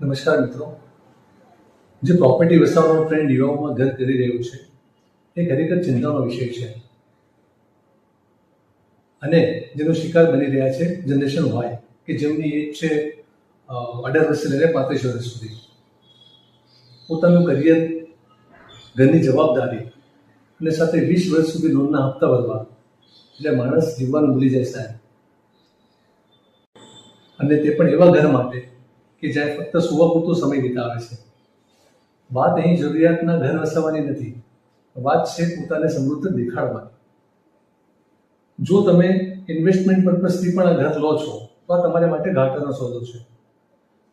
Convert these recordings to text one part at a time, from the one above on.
નમસ્કાર મિત્રો. જે પ્રોપર્ટી વસાવવાનો ટ્રેન્ડ યુવાઓમાં ઘર કરી રહ્યું છે, એ ખરેખર ચિંતાનો વિષય છે. અને જેનો શિકાર બની રહ્યા છે જનરેશન વાય કે જેમની એજ છે અઢાર વર્ષથી લઈને પાંત્રીસ વર્ષ સુધી. પોતાનું કરિયર ઘરની જવાબદારી અને સાથે વીસ વર્ષ સુધી લોનના હપ્તા ભરવા. એટલે માણસ જીવવાનું ભૂલી જાય સાહેબ. અને તે પણ એવા ઘર માટે કે જ્યાં ફક્ત સુવા પૂરતો સમય વિતાવે છે. વાત અહીં જરૂરિયાતના ઘર વસાવવાની નથી. વાત છે પોતાને સમૃદ્ધ દેખાડવાની. જો તમે ઇન્વેસ્ટમેન્ટ પર્પઝથી પણ આ ઘર લો છો, તો આ તમારા માટે ઘાટાનો સોદો છે.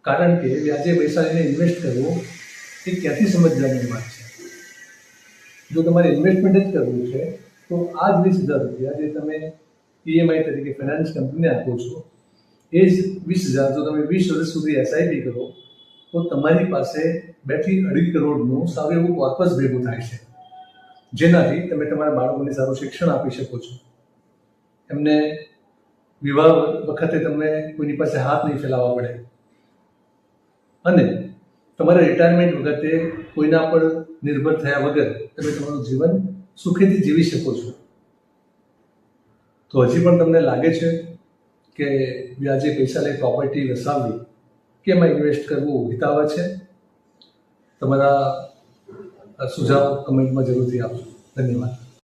કારણ કે વ્યાજે પૈસા લઈને ઇન્વેસ્ટ કરવો, એ ક્યાંથી સમજદારની વાત છે? જો તમારે ઇન્વેસ્ટમેન્ટ જ કરવું છે, તો આ જ વીસ હજાર રૂપિયા જે તમે ઈએમઆઈ તરીકે ફાઇનાન્સ કંપનીને આપો છો એ જ વીસ હજાર જો તમે વીસ વર્ષ સુધી એસઆઈપી કરો, તો તમારી પાસે બેથી અઢી કરોડનું સારું એવું કોર્પસ ભેગું થાય છે. જેનાથી તમે તમારા બાળકોને સારું શિક્ષણ આપી શકો છો. એમને વિવાહ વખતે તમને કોઈની પાસે હાથ નહીં ફેલાવવા પડે. અને તમારા રિટાયરમેન્ટ વખતે કોઈના પર નિર્ભર થયા વગર તમે તમારું જીવન સુખેથી જીવી શકો છો. તો હજી પણ તમને લાગે છે કે વ્યાજે પૈસા લઈ પ્રોપર્ટી વસાવવી કે એમાં ઇન્વેસ્ટ કરવું? હિતાવ છે? તમારા સુઝાવ કમેન્ટમાં જરૂરથી આપજો. ધન્યવાદ.